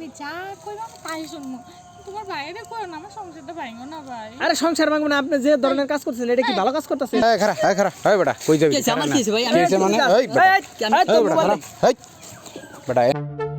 তুমি যা কইবা আমি তাই শুনব। তোমার বাইরে কইও না আমার সংসারটা ভাঙো না ভাই। আরে সংসার ভাঙবো না আপনি যে ধরনের কাজ করছেন এটা কি ভালো কাজ করতেছেন? এই খারা এই খারা এই বেটা কই যাবি? কি? আমার কি ভাই? আমি মানে? এই বেটা এই বেটা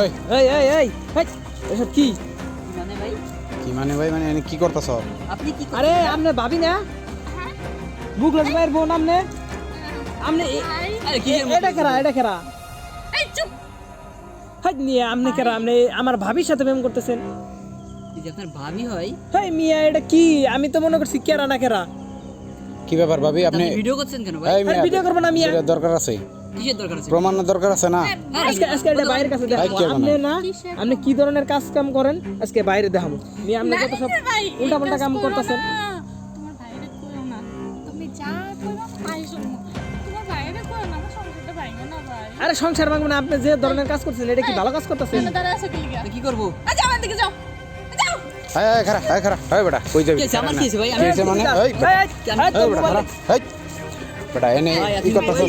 এই। এই এই এই এই এই, এসব কি? মানে ভাই? কি মানে ভাই মানে কি করতেছ? আপনি কি আরে আপনি ভাবি না? বুক লাগবে এর বোন আপনি আপনি আরে কি এটা কেরা এটা কেরা? এই চুপ। হাই নিয়ে আপনি কেরা আপনি আমার ভাবির সাথে প্রেম করতেছেন। যদি আপনার ভাবি হয়। হেই মিয়া এটা কি? আমি তো মনে করছি কেরা না কেরা। কি ব্যাপার ভাবি? আপনি ভিডিও করছেন কেন ভাই? ভিডিও করব না মিয়া। দরকার আছে। প্রমাণের দরকার আছে? না? আজকে আজকে এটা বাইরের কাছে দেখাবো। আপনি না আপনি কি ধরনের কাজ কাম করেন? আজকে বাইরে দেখাবো। নিয়ে আপনি কত সব উল্টা পাল্টা কাম করতেছেন? তোমার বাইরে কইও না। তুমি যা কইবা আমি তাই শুনব তোমার বাইরে কইও না আমার সংসারটা ভাঙো না ভাই। আরে সংসার ভাঙবো না আপনি যে ধরনের কাজ করছেন এটা কি ভালো কাজ করতেছেন? কি করব? আচ্ছা আমার দিকে যাও। যাও। এই এই খারা এই বেটা কই যাবি? আমার কি ভাই? কি মানে? এই বেটা এনে আপনি করতেছ।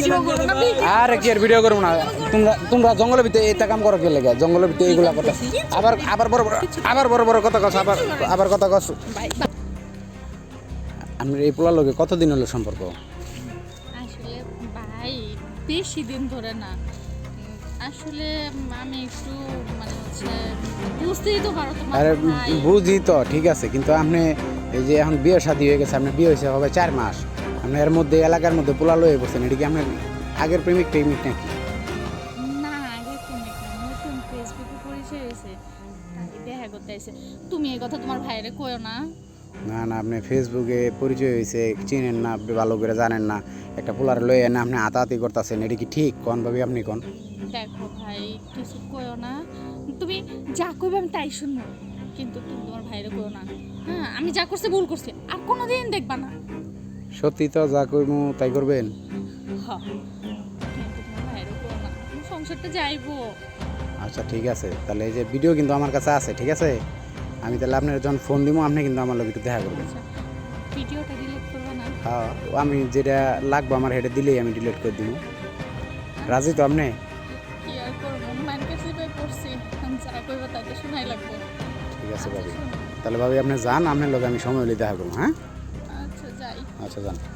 আরে কি আর ভিডিও করব না? তোমরা তোমরা জঙ্গলের ভিতরে এটা কাম করো কি লেগে? জঙ্গলের ভিতরে এইগুলা কথা আবার আবার বড় বড় আবার বড় বড় কথা কস আবার আবার কথা কস। ভাই আমি এই পোলার লোকে কতদিন হলো সম্পর্ক? আসলে ভাই বেশি দিন ধরে না। আসলে আমি একটু মানে হচ্ছে বুঝতেই তো পারো তোমার আরে বুঝি তো ঠিক আছে। কিন্তু আপনি এই যে এখন বিয়ে শাদী হয়ে গেছে আপনার বিয়ে হয়েছে হবে চার মাস। আপনি এর মধ্যে এলাকার মধ্যে পোলা লয়ে বসছেন এটা কি আপনার আগের প্রেমিক প্রেমিক নাকি? না আগে নতুন ফেসবুকে পরিচয় হয়েছে তাই দেখা করতে আইছে। তুমি এই কথা তোমার ভাইরে কইও না। না না আপনি ফেসবুকে পরিচয় হয়েছে চিনেন না আপনি ভালো করে জানেন না একটা পোলার লয়ে এনে আপনি হাতাহাতি করতেছেন এটা কি ঠিক? কোন ভাবি আপনি কোন? দেখো ভাই কিছু কইও না। তুমি যা কইবে আমি তাই শুনব কিন্তু তুমি তোমার ভাইরে কইও না। হ্যাঁ আমি যা করছি ভুল করছি আর কোনোদিন দেখবা না। সত্যি তো যা কইমু তাই করবেন? সংসারটা যাইবো। আচ্ছা ঠিক আছে। তাহলে এই যে ভিডিও কিন্তু আমার কাছে আছে ঠিক আছে? আমি তাহলে আপনার যখন ফোন দিব আপনি কিন্তু আমার লোক একটু দেখা করবেন। আচ্ছা ভিডিওটা ডিলিট করবে না? হ্যাঁ আমি যেটা লাগবো আমার হেডে দিলেই আমি ডিলিট করে দিব রাজি তো আপনি? কি আর করব? মায়ের কাছে বের করছি আমি যা কইবো তাই তো শোনাই লাগবো। ঠিক আছে আচ্ছা ভাবি। তাহলে ভাবি আপনি যান আপনার লোক আমি সময় হলে দেখা করব হ্যাঁ? আচ্ছা যান